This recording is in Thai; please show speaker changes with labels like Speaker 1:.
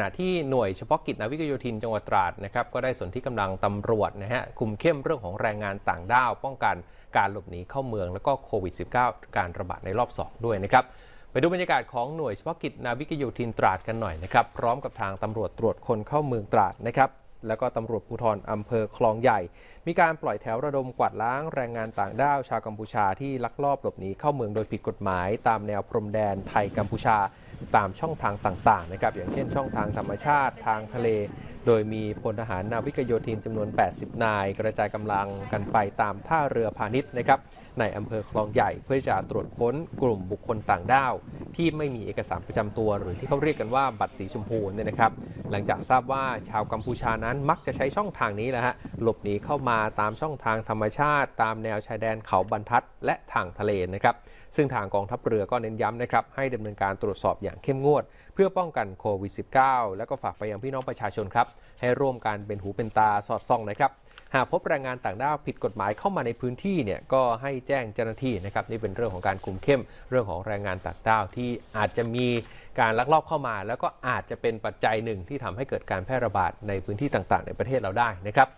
Speaker 1: ณะที่หน่วยเฉพาะกิจนาวิกโยธินจังหวัดตราดนะครับก็ได้ส่วนที่กำลังตำรวจนะฮะคุมเข้มเรื่องของแรงงานต่างด้าว ป้องกันการหลบหนีเข้าเมือง แล้วก็โควิด -19 การระบาดในรอบ 2 ด้วยนะครับไปดูบรรยากาศของหน่วยเฉพาะกิจนาวิกโยธินตราดกันหน่อยนะครับพร้อมกับทางตำรวจตรวจคนเข้าเมืองตราดนะครับแล้วก็ตำรวจภูธรอำเภอคลองใหญ่ มีการปล่อยแถวระดมกวาดล้างแรงงานต่างด้าวชาวกัมพูชาที่ลักลอบหลบหนีเข้าเมืองโดยผิดกฎหมาย ตามแนวพรมแดนไทยกัมพูชา ตามช่องทางต่างๆนะครับอย่างเช่นช่องทางธรรมชาติทางทะเล โดยมีพลทหารนาวิกโยธินจำนวน 80 นาย กระจายกำลังกันไปตามท่าเรือพาณิชย์นะครับในอำเภอคลองใหญ่เพื่อจะตรวจค้นกลุ่มบุคคลต่างด้าว ที่ไม่มีเอกสารประจำตัว หรือที่เขาเรียกกันว่าบัตรสีชมพูเนี่ยนะครับหลังจากทราบว่าชาวกัมพูชานั้นมักจะใช้ช่องทางนี้แหละฮะหลบหนีเข้ามาตามช่องทางธรรมชาติ ตามแนวชายแดนเขาบรรทัดและทางทะเลนะครับซึ่งทางกองทัพเรือก็เน้นย้ำนะครับให้ดำเนินการตรวจสอบอย่างเข้มงวด เพื่อป้องกันโควิด -19 แล้วก็ฝากไปยังพี่น้องประชาชนครับให้ร่วมกันเป็นหูเป็นตาสอดส่องนะครับหากพบแรงงานต่างด้าวผิดกฎหมายเข้ามาในพื้นที่เนี่ยก็ให้แจ้งเจ้าหน้าที่นะครับนี่เป็นเรื่องของการคุมเข้มเรื่องของแรงงานต่างด้าวที่อาจจะมี การลักลอบเข้ามา แล้วก็อาจจะเป็นปัจจัยหนึ่งที่ทำให้เกิดการแพร่ระบาดในพื้นที่ต่าง ๆ ในประเทศเราได้นะครับ